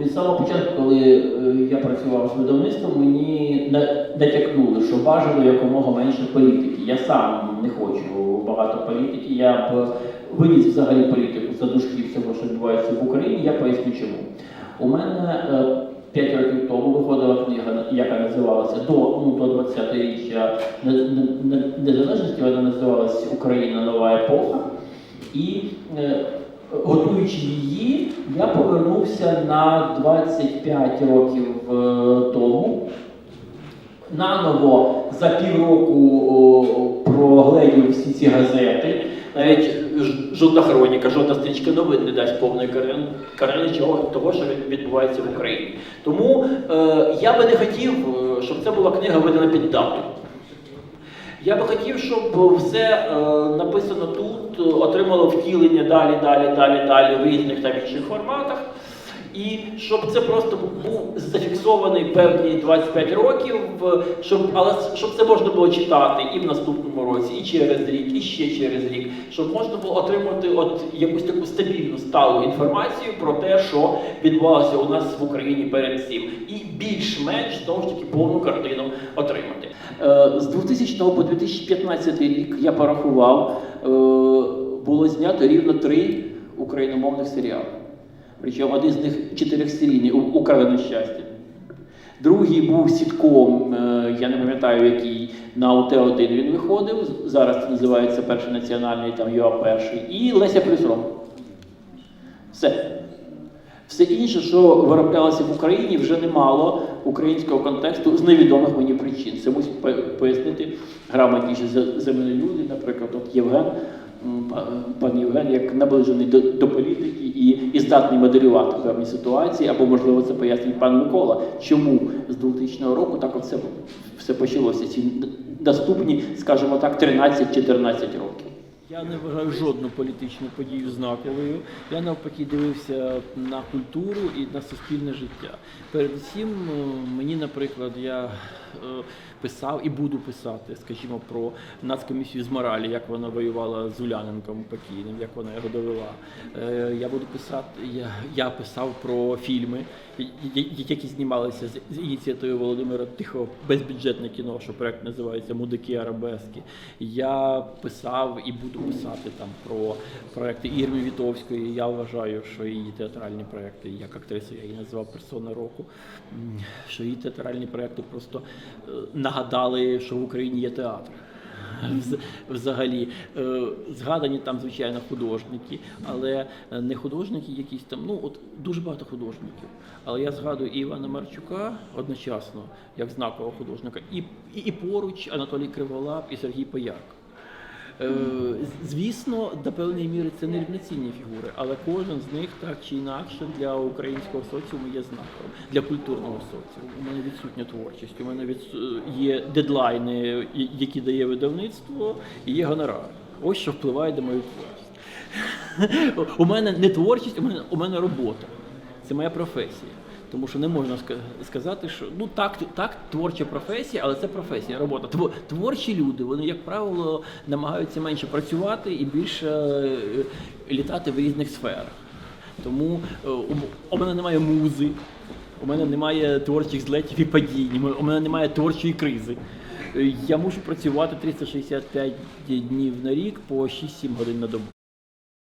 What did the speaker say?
Від самого початку, коли е, я працював з видавництвом, мені на- натякнули, що бажано якомога менше політики. Я сам не хочу багато політики. Я б виніс взагалі політику за дужки всього, що відбувається в Україні. Я поясню чому. У мене е, 5 років тому виходила книга, яка називалася до, ну, до 20-річчя не- не- не- незалежності, вона називалася Україна нова епоха. І е, готуючи її, я повернувся на 25 років е, тому. Наново за півроку прогледів всі ці газети. Навіть жодна хроніка, жодна стрічка новин не дасть повної чого того, що відбувається в Україні. Тому е, я би не хотів, е, щоб це була книга видана під дату. Я би хотів, щоб все е, написано тут, отримало втілення далі, далі, далі, далі в різних там інших форматах. І щоб це просто був зафіксований певні 25 років, щоб, але щоб це можна було читати і в наступному році, і через рік, і ще через рік, щоб можна було отримати от якусь таку стабільну сталу інформацію про те, що відбувалося у нас в Україні перед цим, і більш-менш знову ж таки повну картину отримати. Е, З 2000 по 2015 рік я порахував, е, було знято рівно три україномовних серіали. Причому один з них чотирьохсерійний «У- Украдене щастя. Другий був сітком, е, я не пам'ятаю, який на УТ-1 він виходив. Зараз це називається перший національний, там ЮА перший. І Леся плюс Все. Все інше, що вироблялося в Україні, вже не мало українського контексту з невідомих мені причин. Це мусять по- пояснити грамотніші за люди, наприклад, от Євген, пан Євген, як наближений до, до політики і, здатний моделювати певні ситуації, або, можливо, це пояснить пан Микола, чому з 2000 року так все, все почалося. Ці наступні, скажімо так, 13-14 років. Я не вважаю жодну політичну подію знаковою. Я навпаки дивився на культуру і на суспільне життя. Передусім, е, мені, наприклад, я е, писав і буду писати, скажімо, про нацкомісію з моралі, як вона воювала з Уляненком покійним, як вона його довела. Е, Я буду писати, я, я писав про фільми, які знімалися з ініціативи Володимира Тихого, безбюджетне кіно, що проект називається Мудики Арабески. Я писав і буду писати там про проекти Ірми Вітовської. Я вважаю, що її театральні проекти, як актриса, я її називав персона року. Що її театральні проекти просто е, нагадали, що в Україні є театр. Взагалі Е, згадані там, звичайно, художники, але е, не художники якісь там, ну от дуже багато художників. Але я згадую і Івана Марчука одночасно, як знакового художника, і, і, і поруч Анатолій Криволап і Сергій Пояк. Е, Звісно, до певної міри це не рівноцінні фігури, але кожен з них так чи інакше для українського соціуму є знаковим, для культурного соціуму. У мене відсутня творчість, у мене є дедлайни, які дає видавництво, і є гонорар. Ось що впливає на мою творчість. У мене не творчість, у мене, у мене робота. Це моя професія. Тому що не можна сказати, що ну так, так, творча професія, але це професія, робота. Тво- Творчі люди, вони, як правило, намагаються менше працювати і більше е, літати в різних сферах. Тому е, у, мене немає музи, у мене немає творчих злетів і падінь, у мене немає творчої кризи. Е, Я мушу працювати 365 днів на рік по 6-7 годин на добу.